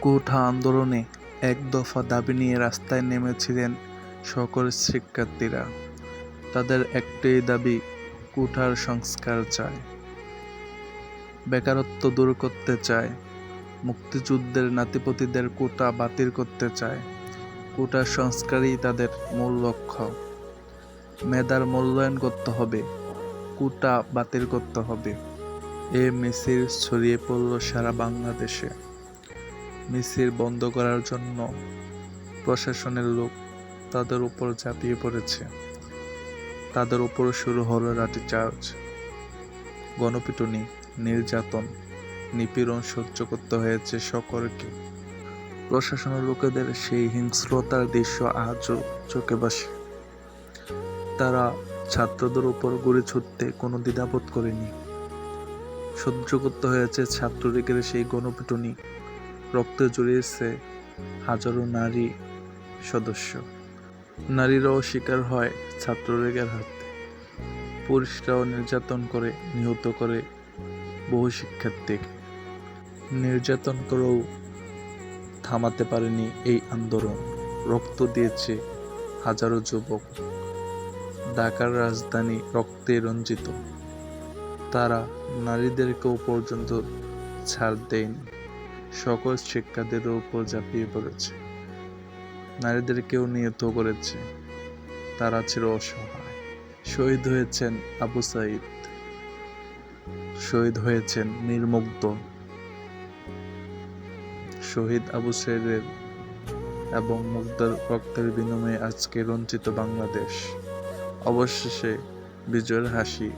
কোঠা আন্দোলনে এক দফা দাবি নিয়ে রাস্তায় নেমেছিলেন সকল শিক্ষার্থীরা। তাদের একটাই দাবি, কোঠার সংস্কার চায়। বেকারত্ব দূর করতে চায়। মুক্তিযুদ্ধের নাতিপতিদের কোটা বাতিল করতে চায়। কোটার সংস্কারই তাদের মূল লক্ষ্য। মেধার মূল্যায়ন করতে হবে, কোটা বাতিল করতে হবে। এ মিছিল ছড়িয়ে পড়ল সারা বাংলাদেশে। মিছিল বন্ধ করার জন্য প্রশাসনের লোক তাদের উপর ঝাঁপিয়ে পড়েছে। তাদের উপর শুরু হলো লাঠিচার্জ গণপিটুনি, নির্যাতন, নিপীড়ন সহ্য করতে হয়েছে সকলকে। প্রশাসনের লোকেদের সেই হিংস্রতার দৃশ্য আজও চোখে বসে। তারা ছাত্রদের উপর গুলি ছুটতে কোনো দ্বিধাবোধ করেনি। সহ্য করতে হয়েছে ছাত্রলীগের সেই গণপিটুনি রক্তে জড়িয়েছে হাজারো নারী সদস্য। নারীরাও শিকার হয় ছাত্রলীগের হাতে। পুরুষরাও নির্যাতন করে, নিহত করে বহু শিক্ষার্থীকে। নির্যাতন করেও থামাতে পারেনি এই আন্দোলন। রক্ত দিয়েছে হাজারো যুবক। ঢাকার রাজধানী রক্তে রঞ্জিত। তারা নারীদেরকেও পর্যন্ত ছাড় দেয়নি। সকল শিক্ষাদের উপর ঝাঁপিয়ে পড়েছে। নারীদেরকেও নিহত করেছে। তারা ছিল অসহায়। শহীদ হয়েছেন আবু সাইদ। শহীদ হয়েছেন নির্মুগ্ধ শহীদ আবু সাইদের এবং মুগ্ধর রক্তের বিনিময়ে আজকে রঞ্চিত বাংলাদেশ। অবশেষে বিজয়ের হাসি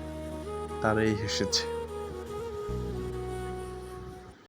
তারাই হেসেছে।